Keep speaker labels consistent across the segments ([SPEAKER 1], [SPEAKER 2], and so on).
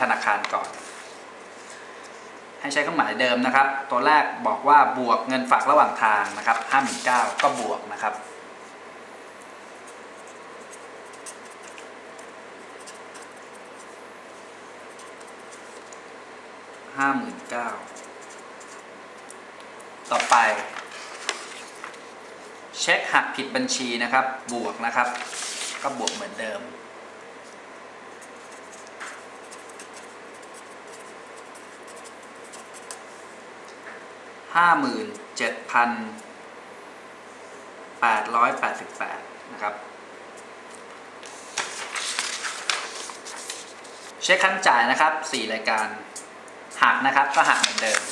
[SPEAKER 1] ธนาคารก่อน ให้ใช้เครื่องหมายเดิมนะครับ ตัวแรกบอกว่าบวกเงินฝากระหว่างทางนะครับห้าหมื่นเก้าก็บวกนะครับ ห้าหมื่นเก้าต่อไป เช็คหักผิดบัญชีนะครับ บวกนะครับ ก็บวกเหมือนเดิม 57,888 นะครับ เช็คขั้นจ่ายนะครับ 4 รายการ หักนะครับก็หักเหมือนเดิม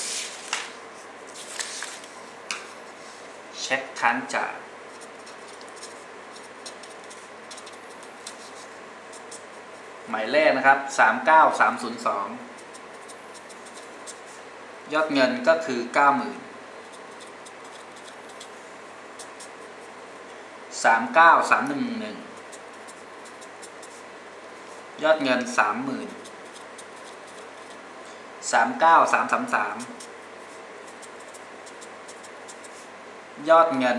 [SPEAKER 1] เช็คขั้นจ่ายหมายเลขนะครับ 39302 ยอดเงินก็คือ 9 0 0 0 0 3 9 3 1 1 ยอดเงิน 30,000 3 9 3 3 3 ยอดเงิน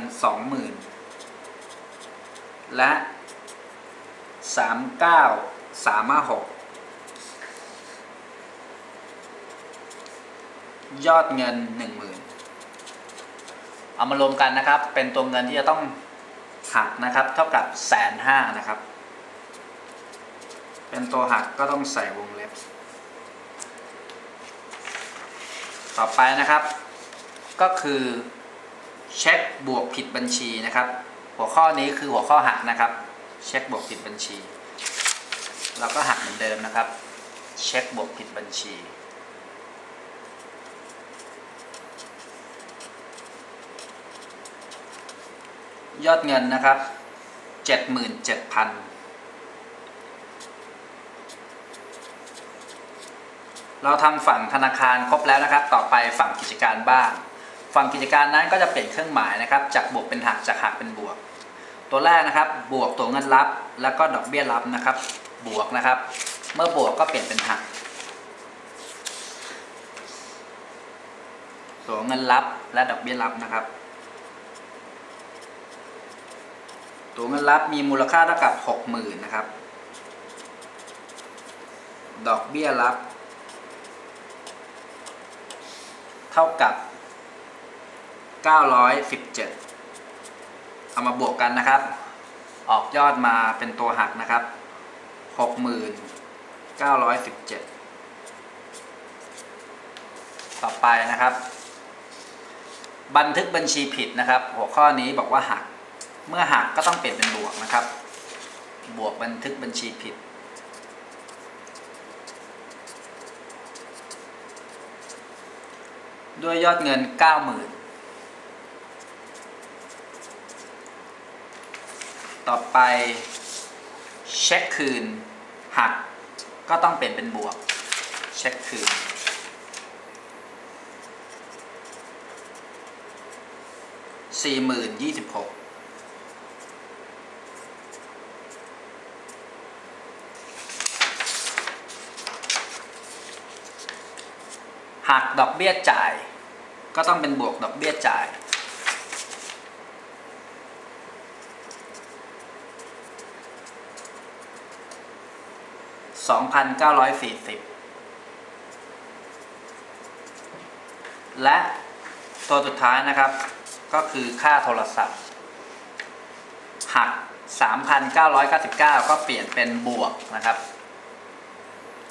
[SPEAKER 1] 20,000 และ 3 9 3 5 6 ยอดเงินหนึ่งหมื่นเอามารวมกันนะครับ เป็นตัวเงินที่จะต้องหักนะครับ เท่ากับแสนห้านะครับ เป็นตัวหักก็ต้องใส่วงเล็บ ต่อไปนะครับ ก็คือเช็คบวกผิดบัญชีนะครับ หัวข้อนี้คือหัวข้อหักนะครับ เช็คบวกผิดบัญชีเราก็หักเหมือนเดิมนะครับ เช็คบวกผิดบัญชี ยอดเงินนะครับเจ็ดหมื่นเจ็ดพันเราทำฝั่งธนาคารครบแล้วนะครับ ต่อไปฝั่งกิจการบ้าง ฝั่งกิจการนั้นก็จะเปลี่ยนเครื่องหมายนะครับ จากบวกเป็นหักจากหักเป็นบวก ตัวแรกนะครับ บวกตัวเงินรับ แล้วก็ดอกเบี้ยรับนะครับ บวกนะครับ เมื่อบวกก็เปลี่ยนเป็นหัก ตัวเงินรับและดอกเบี้ยรับนะครับ ตัวเงินรับมีมูลค่าเท่ากับหกหมื่นนะครับ ดอกเบี้ยรับ เท่ากับ 917 เอามาบวกกันนะครับ ออกยอดมาเป็นตัวหักนะครับ 6917 ต่อไปนะครับ บันทึกบัญชีผิดนะครับ หัวข้อนี้บอกว่าหัก เมื่อหักก็ต้องเปลี่ยนเป็นบวกนะครับ บวกบันทึกบัญชีผิด ด้วยยอดเงิน 90,000 ต่อไปเช็คคืน หักก็ต้องเปลี่ยนเป็นบวก เช็คคืนสี่หมื่นยี่สิบหก หักดอกเบี้ยจ่าย ก็ต้องเป็นบวกดอกเบี้ยจ่ายสองพันเก้าร้อยสี่สิบและตัวสุดท้ายนะครับ ก็คือค่าโทรศัพท์ หัก 3,999 ก็เปลี่ยนเป็นบวกนะครับ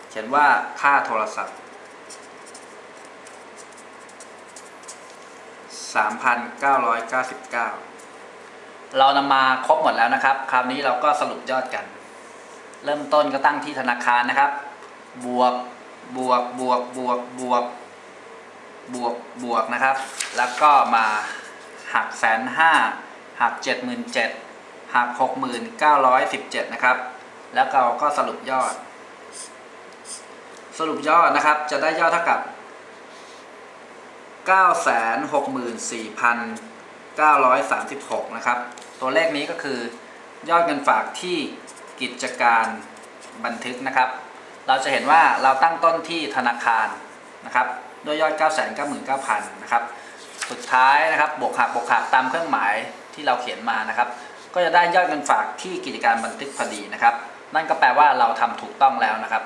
[SPEAKER 1] เขียนว่าค่าโทรศัพท์ 3,999 เรานำมาครบหมดแล้วนะครับ คราวนี้เราก็สรุปยอดกัน เริ่มต้นก็ตั้งที่ธนาคารนะครับ บวก บวก บวก บวก บวก บวก บวกนะครับ แล้วก็มาหักแสนห้าหักเจ็ดหมื่นเจ็ดหักหกหมื่นเก้าร้อยสิบเจ็ดนะครับ แล้วเราก็สรุปยอด สรุปยอดนะครับ จะได้ยอดเท่ากับ เก้าแสนหกหมื่นะครับ ตัวเลขนี้ก็คือยอดเงินฝากที่กิจการบันทึกนะครับ เราจะเห็นว่าเราตั้งต้นที่ธนาคารนะครับด้วยยอด 9 9 9 9 0 0 นะครับ สุดท้ายนะครับบวกหักบวกหักตามเครื่องหมายที่เราเขียนมานะครับ ก็จะได้ยอดเงินฝากที่กิจการบันทึกพอดีนะครับ นั่นก็แปลว่าเราทำถูกต้องแล้วนะครับ